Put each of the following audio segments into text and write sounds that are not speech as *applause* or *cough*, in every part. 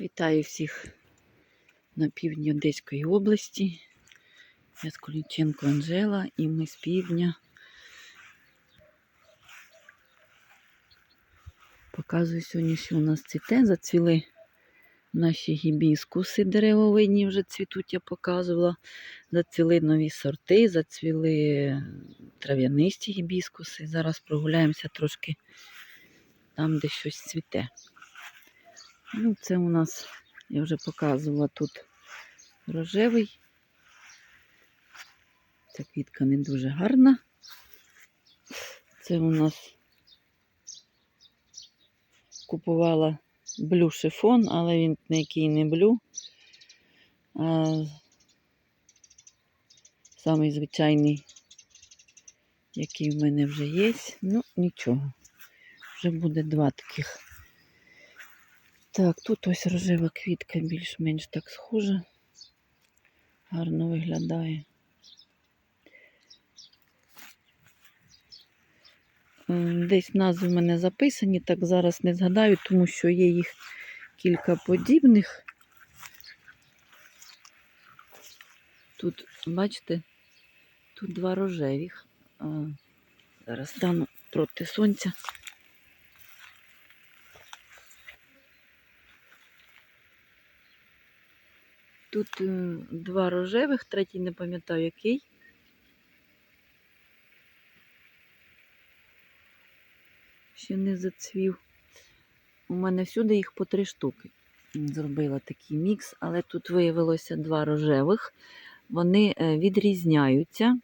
Вітаю всіх на півдні Одеської області. Я Сколіченко Анжела і ми з півдня. Показую сьогодні, що у нас цвіте. Зацвіли наші гібіскуси деревовидні вже цвітуть, я показувала. Зацвіли нові сорти, зацвіли трав'янисті гібіскуси. Зараз прогуляємося трошки там, де щось цвіте. Ну, це у нас, я вже показувала тут рожевий. Ця квітка не дуже гарна. Це у нас купувала блю шифон, але він який не блю. А самий звичайний, який в мене вже є. Ну, нічого. Вже буде два таких. Так, тут ось рожева квітка більш-менш так схожа. Гарно виглядає. Десь назви в мене записані, так зараз не згадаю, тому що є їх кілька подібних. Тут, бачите, тут два рожевих. Зараз стану проти сонця. Тут два рожевих, третій не пам'ятаю який. Ще не зацвів. У мене всюди їх по три штуки. Зробила такий мікс, але тут виявилося два рожевих. Вони е, відрізняються.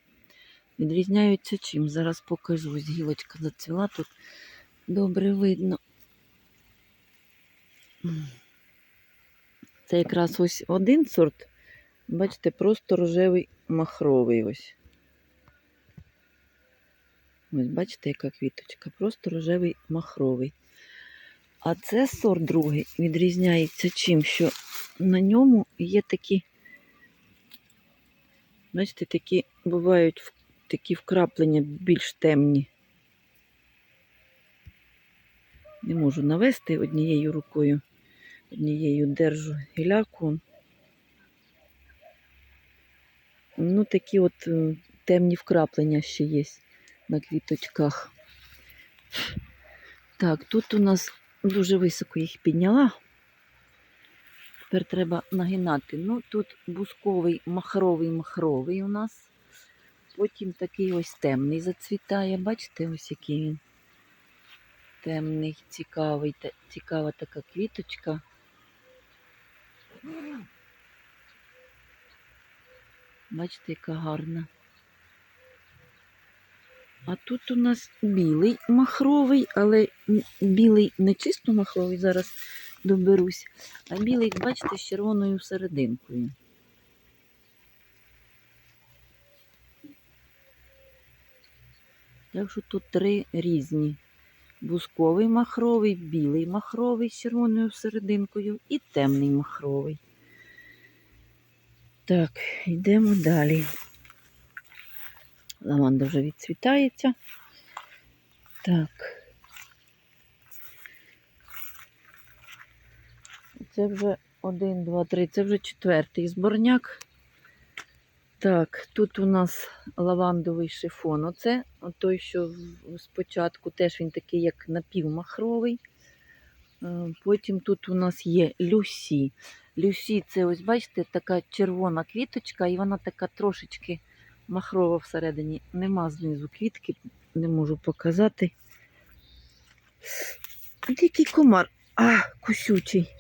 Відрізняються чим? Зараз покажу. Ось гілочка зацвіла, тут добре видно. Це якраз ось один сорт. Бачите, просто рожевий махровий ось. Ось бачите, яка квіточка, просто рожевий махровий. А це сорт другий відрізняється чим, що на ньому є такі, бачите, такі бувають такі вкраплення більш темні. Не можу навести однією рукою однією держу гіляку. Ну, такі от е, темні вкраплення ще є на квіточках. Так, тут у нас дуже високо їх підняла. Тепер треба нагинати. Ну, тут бусковий махровий махровий у нас. Потім такий ось темний зацвітає. Бачите, ось який він темний, цікавий, цікава така квіточка. Бачите, яка гарна. А тут у нас білий махровий, але білий не чисто махровий, зараз доберусь, а білий, бачите, з червоною серединкою. Так що тут три різні. Бусковий махровий, білий махровий з червоною серединкою і темний махровий. Так, йдемо далі. Лаванда вже відцвітається. Так. Це вже один, два, три. Це вже четвертий зборняк. Так, тут у нас лавандовий шифон. Оце той, що спочатку теж він такий, як напівмахровий. Е, Потім тут у нас є Люсі. Люсі це ось, бачите, така червона квіточка, і вона така трошечки махрова всередині. Нема знизу квітки, не можу показати. От Який комар, а, кусючий.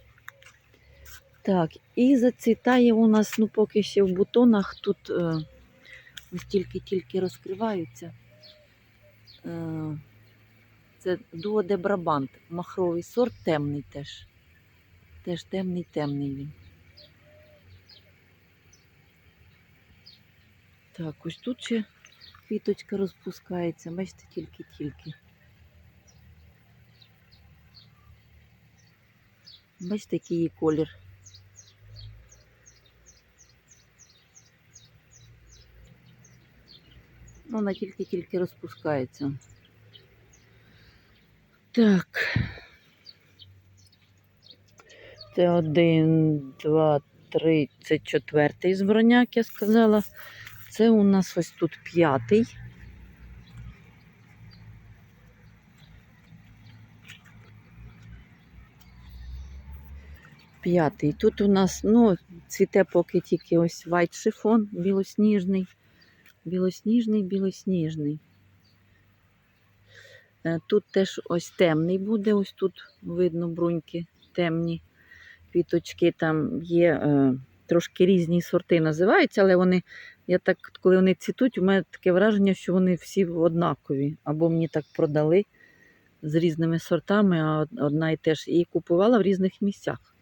Так, і зацвітає у нас, ну поки ще в бутонах, тут е, ось тільки-тільки розкриваються. Е, це Дуо де Брабант, махровий сорт, темний теж. Теж темний, темний він. Так, ось тут ще квіточка розпускається, бачите, тільки-тільки. Бачите, який її колір. Вона тільки-тільки розпускається. Так. Це один, два, три, це четвертий зброняк, я сказала. Це у нас ось тут п'ятий. П'ятий. Тут у нас, ну, цвіте поки тільки ось вайт шифон, білосніжний. Білосніжний, білосніжний. Е, Тут теж ось темний буде, ось тут видно бруньки темні квіточки. Там є е, трошки різні сорти називаються, але вони, я так, коли вони цвітуть, у мене таке враження, що вони всі однакові. Або мені так продали з різними сортами, а одна і теж і купувала в різних місцях.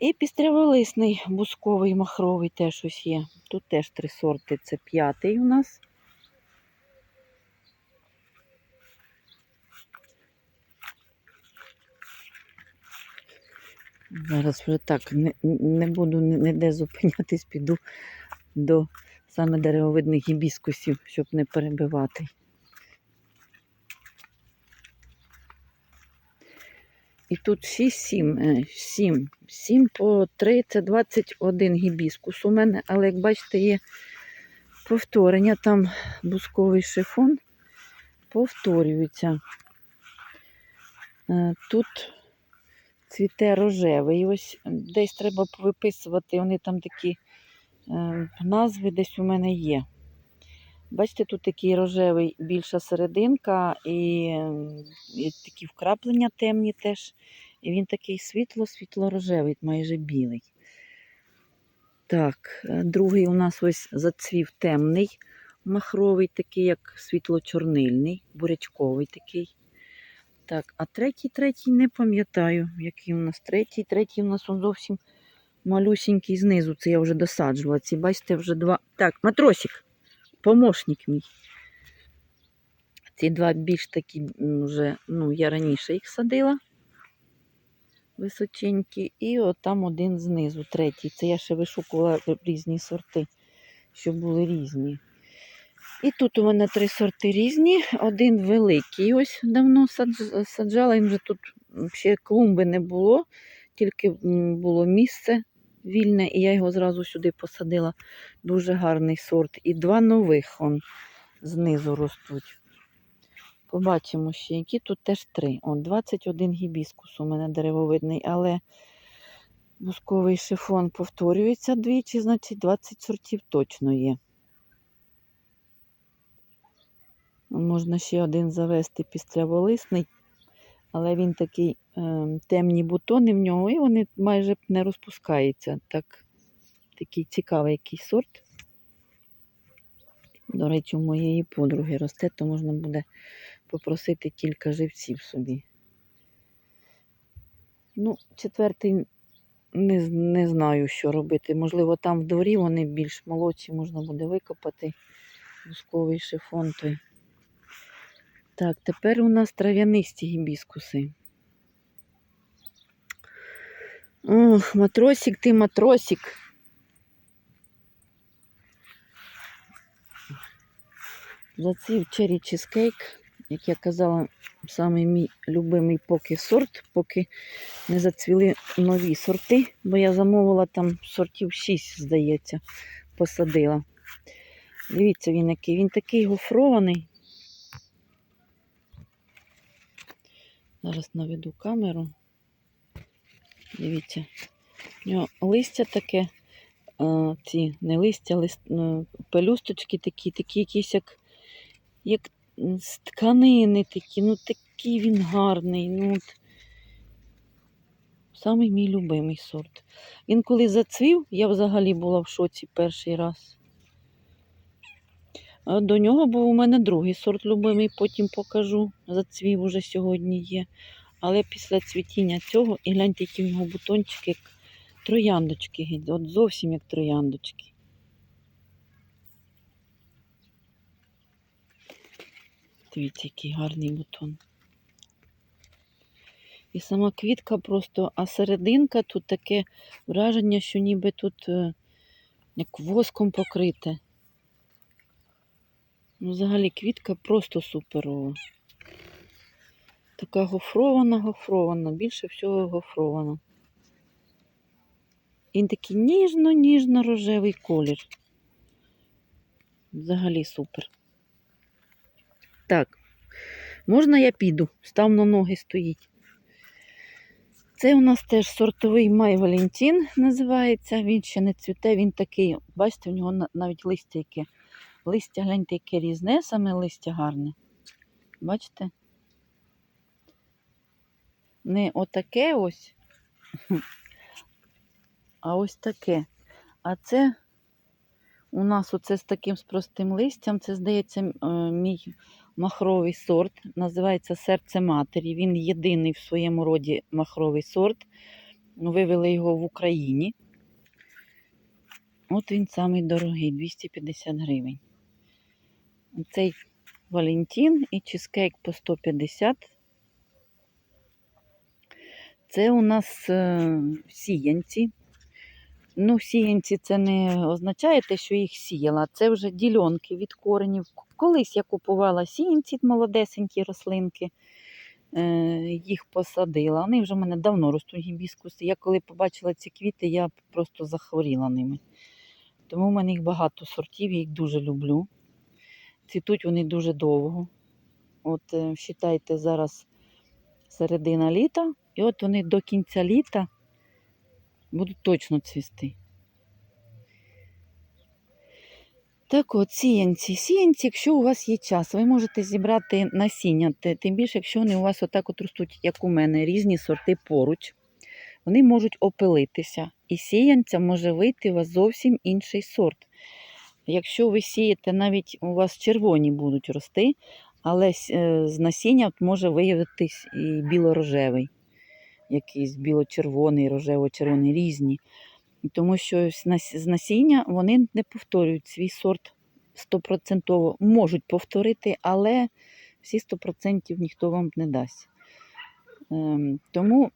І пістряволисний бусковий махровий теж ось є. Тут теж три сорти. Це п'ятий у нас. Зараз вже так не, не буду ні- ніде зупинятись, піду до саме деревовидних гібіскусів, щоб не перебивати. І тут 6-7, 7, 7 по 3 це 21 гібіскус у мене, але як бачите, є повторення, там бусковий шифон повторюється. Е, Тут цвіте рожевий. Ось десь треба виписувати, вони там такі е, назви десь у мене є. Бачите, тут такий рожевий більша серединка і, і такі вкраплення темні теж. І він такий світло-світло-рожевий, майже білий. Так, е, другий у нас ось зацвів темний, махровий, такий, як світло-чорнильний, бурячковий такий. Так, а третій, третій не пам'ятаю, який у нас третій. Третій у нас он зовсім малюсінький знизу. Це я вже досаджувала. Ці, бачите, вже два. Так, матросик, помощник мій. Ці два більш такі вже, ну, я раніше їх садила. Височенькі. І от там один знизу, третій. Це я ще вишукувала різні сорти, щоб були різні. І тут у мене три сорти різні. Один великий. Ось давно саджала. Їм вже тут ще клумби не було, тільки було місце вільне, і я його зразу сюди посадила. Дуже гарний сорт. І два нових он знизу ростуть. Побачимо ще, які тут теж три. О, 21 гібіскус у мене деревовидний, але бусковий шифон повторюється двічі, значить 20 сортів точно є. Можна ще один завести пістряволисний, але він такий е, темні бутони в нього, і вони майже не розпускаються. Так, такий цікавий який сорт. До речі, у моєї подруги росте, то можна буде попросити кілька живців собі. Ну, четвертий не, не знаю, що робити. Можливо, там в дворі вони більш молодші, можна буде викопати бусковий шифон той. Так, тепер у нас трав'янисті гібіскуси. Ох, матросик ти матросик. Зацвів черрі чизкейк, як я казала, самий мій любимий поки сорт, поки не зацвіли нові сорти, бо я замовила там сортів 6, здається, посадила. Дивіться, він який. Він такий гофрований. Зараз наведу камеру. Дивіться. У нього листя таке, а, ці не листя, лист, ну, пелюсточки такі, такі якісь як, як з тканини такі, ну такий він гарний. Ну, от. Самий мій любимий сорт. Він коли зацвів, я взагалі була в шоці перший раз. А До нього був у мене другий сорт любимий, потім покажу. Зацвів уже сьогодні є. Але після цвітіння цього, і гляньте, які в нього бутончики, як трояндочки, от зовсім як трояндочки. Дивіться, який гарний бутон. І сама квітка просто, а серединка тут таке враження, що ніби тут е, як воском покрите. Ну, взагалі квітка просто суперова. Така гофрована, гофрована, більше всього гофрована. Він такий ніжно-ніжно-рожевий колір. Взагалі супер. Так, можна я піду? Став на ноги стоїть. Це у нас теж сортовий Май Валентін називається. Він ще не цвіте, він такий, бачите, в нього навіть листя яке. Листя, гляньте, яке різне, саме листя гарне. Бачите? Не отаке ось, *laughs* а ось таке. А це у нас оце з таким з простим листям. Це, здається, е, мій махровий сорт. Називається серце матері. Він єдиний в своєму роді махровий сорт. Вивели його в Україні. От він самий дорогий 250 гривень. Цей Валентін і чизкейк по 150. Це у нас е, сіянці. Ну, сіянці це не означає те, що їх сіяла. Це вже ділянки від коренів. Колись я купувала сіянці, молодесенькі рослинки, е, їх посадила. Вони вже в мене давно ростуть гібіскуси. Я коли побачила ці квіти, я просто захворіла ними. Тому в мене їх багато сортів, я їх дуже люблю. Цвітуть вони дуже довго. От, е, вважайте, зараз середина літа, і от вони до кінця літа будуть точно цвісти. Так от, сіянці. Сіянці, якщо у вас є час, ви можете зібрати насіння, тим більше, якщо вони у вас отак от ростуть, як у мене, різні сорти поруч, вони можуть опилитися. І сіянця може вийти у вас зовсім інший сорт. Якщо ви сієте, навіть у вас червоні будуть рости, але е, з насіння може виявитись і біло-рожевий, якийсь біло-червоний, рожево-червоний, різні. Тому що з насіння вони не повторюють свій сорт стопроцентово. Можуть повторити, але всі 100% ніхто вам не дасть. Ем, Тому,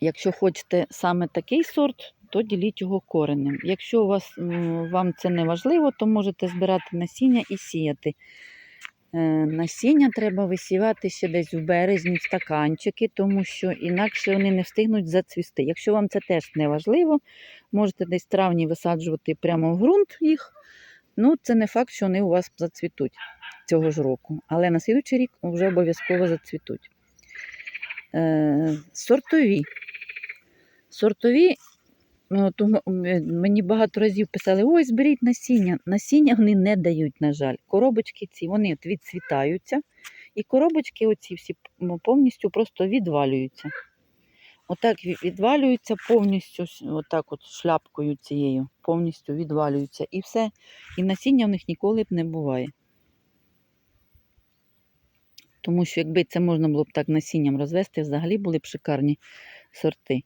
якщо хочете саме такий сорт, то діліть його коренем. Якщо у вас, вам це не важливо, то можете збирати насіння і сіяти. Е, Насіння треба висівати ще десь в березні в стаканчики, тому що інакше вони не встигнуть зацвісти. Якщо вам це теж не важливо, можете десь в травні висаджувати прямо в ґрунт їх. Ну, це не факт, що вони у вас зацвітуть цього ж року. Але на слідуючий рік вже обов'язково зацвітуть. Е, сортові. Сортові, ну, от у м- м- мені багато разів писали: ой, зберіть насіння. Насіння вони не дають, на жаль. Коробочки ці вони відцвітаються, і коробочки оці всі повністю просто відвалюються. Отак відвалюються повністю, отак от шляпкою цією, повністю відвалюються. І все. І насіння в них ніколи б не буває. Тому що якби це можна було б так насінням розвести, взагалі були б шикарні сорти.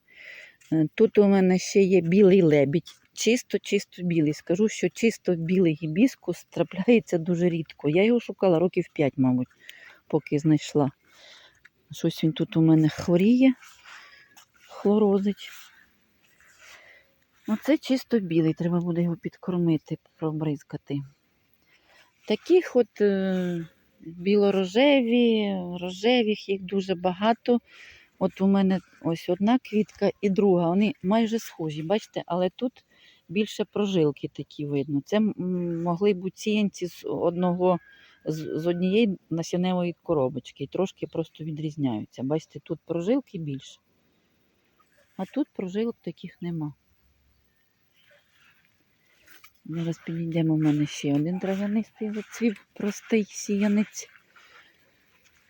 Е, Тут у мене ще є білий лебідь. Чисто-чисто білий. Скажу, що чисто білий гібіскус трапляється дуже рідко. Я його шукала років 5, мабуть, поки знайшла. Щось він тут у мене хворіє, хлорозить. Оце чисто білий, треба буде його підкормити, пробризкати. Таких от е, білорожеві, рожевих їх дуже багато. От у мене ось одна квітка і друга. Вони майже схожі, бачите, але тут більше прожилки такі видно. Це могли бути сіянці з одного з, однієї насінневої коробочки. і Трошки просто відрізняються. Бачите, тут прожилки більше. А тут прожилок таких нема. Зараз підійдемо в мене ще один трав'янистий зацвів, простий сіянець.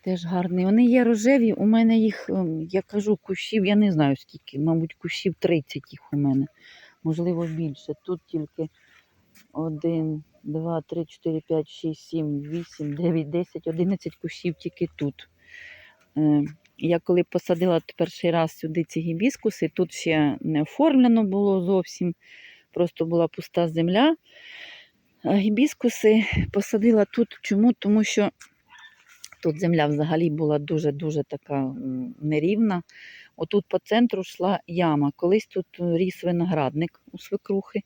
Теж гарний. Вони є рожеві, у мене їх, ем, я кажу, кущів, я не знаю скільки, мабуть, кущів 30 їх у мене. Можливо, більше. Тут тільки 1, 2, 3, 4, 5, 6, 7, 8, 9, 10, 11 кущів тільки тут. Е, Я коли посадила перший раз сюди ці гібіскуси, тут ще не оформлено було зовсім, просто була пуста земля. А гібіскуси посадила тут. Чому? Тому що тут земля взагалі була дуже-дуже така нерівна. Отут по центру йшла яма. Колись тут ріс виноградник у свекрухи.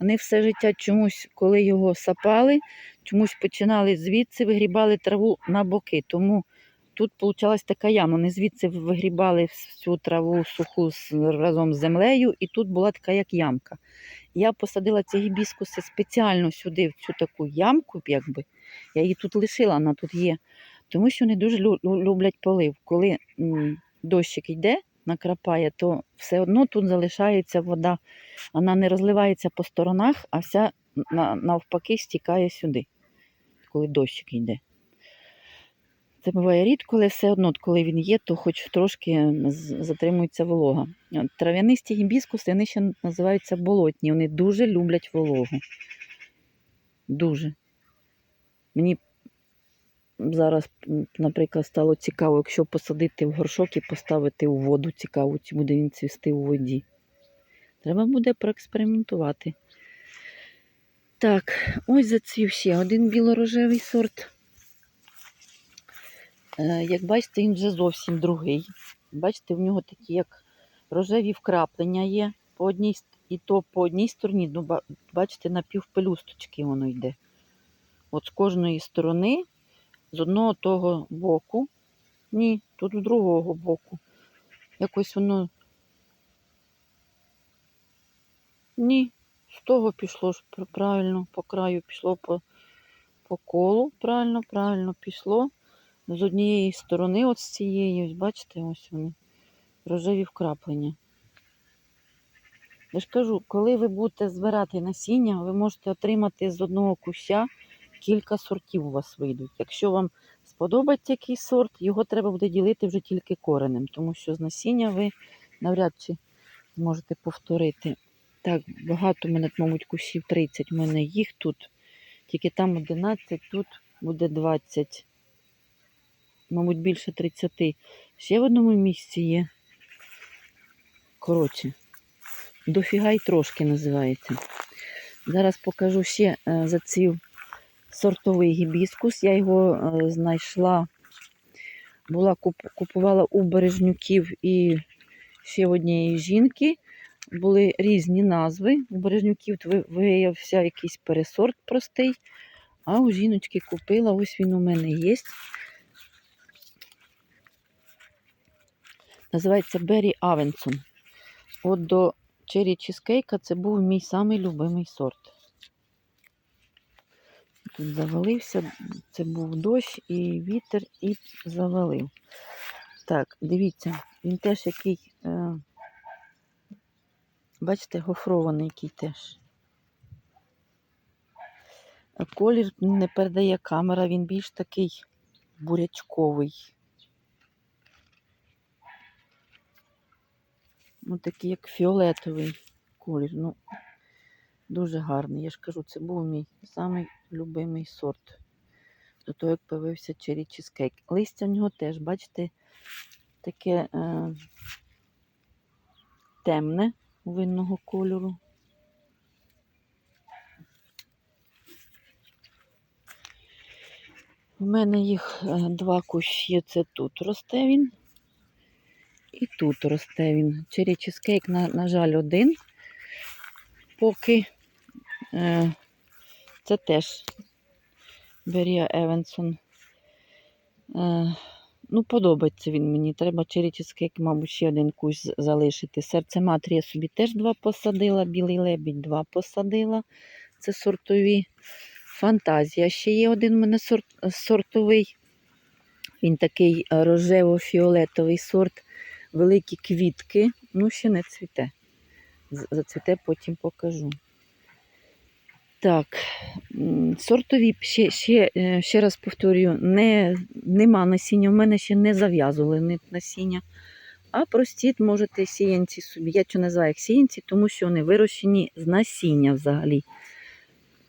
Вони все життя чомусь, коли його сапали, чомусь починали звідси, вигрібали траву на боки. Тому тут получалась така яма. Вони звідси вигрібали всю траву суху разом з землею, і тут була така як ямка. Я посадила ці гібіскуси спеціально сюди, в цю таку ямку, якби. Я її тут лишила, вона тут є. Тому що вони дуже лю- лю- люблять полив. Коли дощик йде, накрапає, то все одно тут залишається вода. Вона не розливається по сторонах, а вся навпаки стікає сюди, коли дощик йде. Це буває рідко, але все одно, коли він є, то хоч трошки затримується волога. Трав'янисті гібіскуси, вони ще називаються болотні. Вони дуже люблять вологу. Дуже. Мені зараз, наприклад, стало цікаво, якщо посадити в горшок і поставити у воду цікаво, чи буде він цвісти у воді. Треба буде проекспериментувати. Так, ось зацвів ще один білорожевий сорт. Е, Як бачите, він вже зовсім другий. Бачите, в нього такі як рожеві вкраплення є по одній, і то по одній стороні, ну, бачите, на півпелюсточки воно йде. От з кожної сторони, з одного того боку. Ні, тут з другого боку. Якось воно. Ні, з того пішло правильно, по краю пішло по, по колу. Правильно, правильно пішло. З однієї сторони, от з цієї, ось бачите, ось вони, рожеві вкраплення. Я ж кажу, коли ви будете збирати насіння, ви можете отримати з одного куща кілька сортів у вас вийдуть. Якщо вам сподобається якийсь сорт, його треба буде ділити вже тільки коренем, тому що з насіння ви навряд чи зможете повторити. Так, багато мене, мабуть, кущів 30. У мене їх тут. Тільки там 11, тут буде 20. Мабуть, більше 30. Ще в одному місці є. Коротше, дофіга й трошки називається. Зараз покажу ще е, зацвів сортовий гібіскус. Я його е, знайшла, була куп- купувала у бережнюків і ще в однієї жінки. Були різні назви. У бережнюків виявився якийсь пересорт простий, а у жіночки купила, ось він у мене є. Називається Беррі Авенсон. От до Черрі Чізкейка це був мій самий любимий сорт. Тут завалився, це був дощ і вітер, і завалив. Так, дивіться, він теж який, е, бачите, гофрований який теж. Колір не передає камера, він більш такий бурячковий. Ну, такий як фіолетовий колір. Ну, дуже гарний. Я ж кажу, це був мій самий любимий сорт. До того, як появився Cherry Cheesecake. Листя в нього теж, бачите, таке е, темне винного кольору. У мене їх е, два кущі. Це тут росте він. І тут росте він. Cherry Cheesecake, на, на жаль, один. Поки це теж Берія Евенсон. Е, ну, подобається він мені. Треба Cheesecake, мабуть, ще один кущ залишити. Серце матері я собі теж два посадила. Білий лебідь два посадила. Це сортові. Фантазія. Ще є один у мене сорт, сортовий. Він такий е, рожево-фіолетовий сорт великі квітки, ну ще не цвіте. Зацвіте, потім покажу. Так, сортові, ще, ще, е, ще раз повторюю, не, нема насіння, в мене ще не зав'язували насіння. А прості можете сіянці собі. Я що називаю їх сіянці, тому що вони вирощені з насіння взагалі.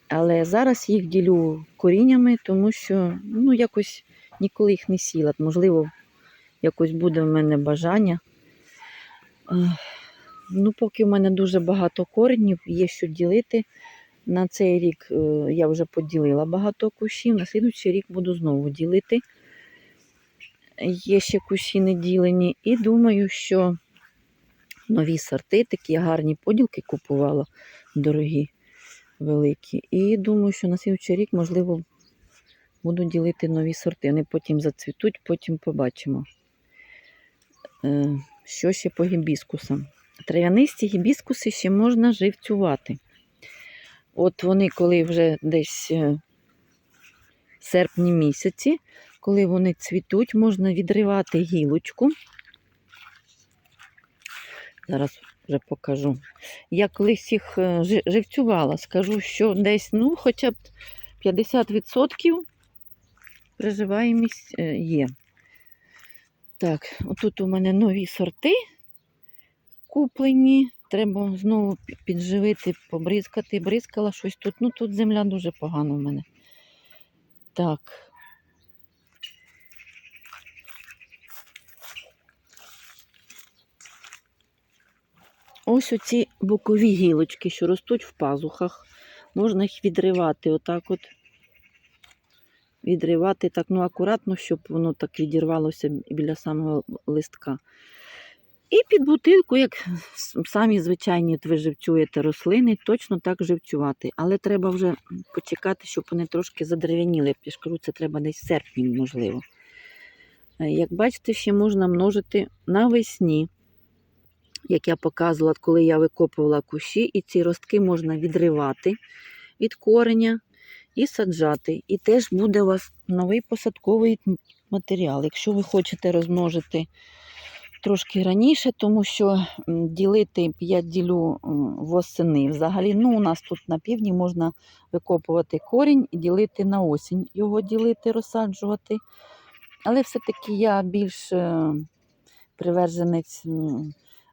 Але зараз їх ділю коріннями, тому що ну, якось ніколи їх не сіла. Можливо, якось буде в мене бажання. Ну, поки в мене дуже багато коренів, є що ділити. На цей рік е, я вже поділила багато кущів, на слідуючий рік буду знову ділити. Є ще кущі не ділені. І думаю, що нові сорти, такі гарні поділки купувала, дорогі, великі. І думаю, що на слідуючий рік, можливо, буду ділити нові сорти. Вони потім зацвітуть, потім побачимо. Е, Що ще по гібіскусам? Трав'янисті гібіскуси ще можна живцювати. От вони, коли вже десь е, в серпні місяці, коли вони цвітуть, можна відривати гілочку. Зараз вже покажу. Я колись їх е, живцювала, скажу, що десь, ну, хоча б 50% приживаємість е, є. Так, отут у мене нові сорти куплені. Треба знову підживити, побризкати. Бризкала щось тут. Ну тут земля дуже погана в мене. Так. Ось оці бокові гілочки, що ростуть в пазухах. Можна їх відривати отак от. Відривати так, ну, акуратно, щоб воно так відірвалося біля самого листка. І під бутилку, як самі звичайні ви живцюєте рослини, точно так живцювати. Але треба вже почекати, щоб вони трошки задерев'яніли. Я ж кажу, це треба десь в серпні, можливо. Е, Як бачите, ще можна множити навесні, як я показувала, коли я викопувала кущі, і ці ростки можна відривати від кореня і саджати. І теж буде у вас новий посадковий матеріал. Якщо ви хочете розмножити трошки раніше, тому що ділити я ділю восени. Взагалі, ну, у нас тут на півдні можна викопувати корінь і ділити на осінь, його ділити, розсаджувати. Але все-таки я більш е, приверженець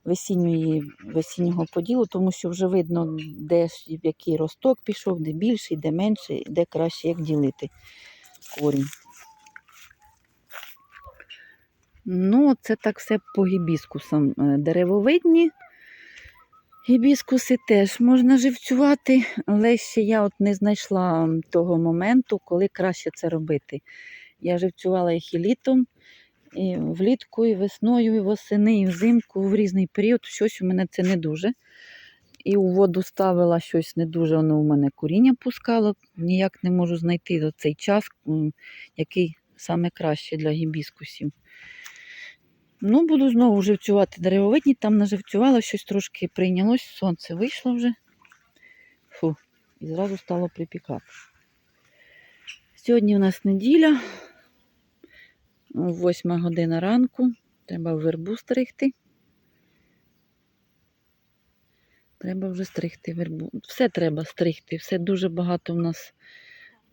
весінньої, весіннього поділу, тому що вже видно, де який росток пішов, де більший, де менший, де краще як ділити корінь. Ну, це так все по гібіскусам. Е, Деревовидні гібіскуси теж можна живцювати, але ще я от не знайшла того моменту, коли краще це робити. Я живцювала їх і літом, і влітку, і весною, і восени, і взимку в різний період. Щось у мене це не дуже. І у воду ставила щось не дуже, воно у мене коріння пускало. Ніяк не можу знайти цей час, який саме краще для гібіскусів. Ну, буду знову живцювати деревовидні, там наживцювала, щось трошки прийнялось, сонце вийшло вже. Фу, і зразу стало припікати. Сьогодні у нас неділя, восьма година ранку. Треба вербу стригти. Треба вже стригти вербу. Все треба стригти, все дуже багато в нас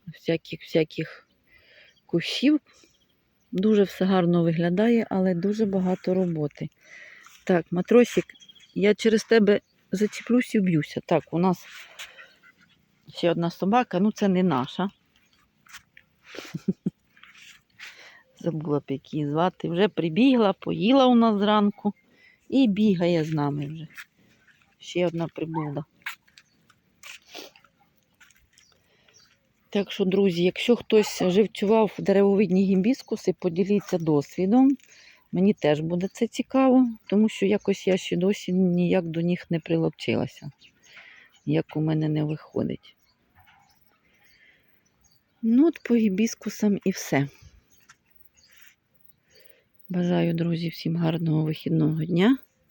всяких, всяких кущів. Дуже все гарно виглядає, але дуже багато роботи. Так, матросик, я через тебе зачеплюсь і вб'юся. Так, у нас ще одна собака, ну це не наша. *laughs* Забула б її звати. Вже прибігла, поїла у нас зранку і бігає з нами вже. Ще одна прибула. Так що, друзі, якщо хтось живцював деревовидні гібіскуси, поділіться досвідом. Мені теж буде це цікаво, тому що якось я ще досі ніяк до них не приловчилася. Як у мене не виходить. Ну, от по гібіскусам і все. Бажаю, друзі, всім гарного вихідного дня.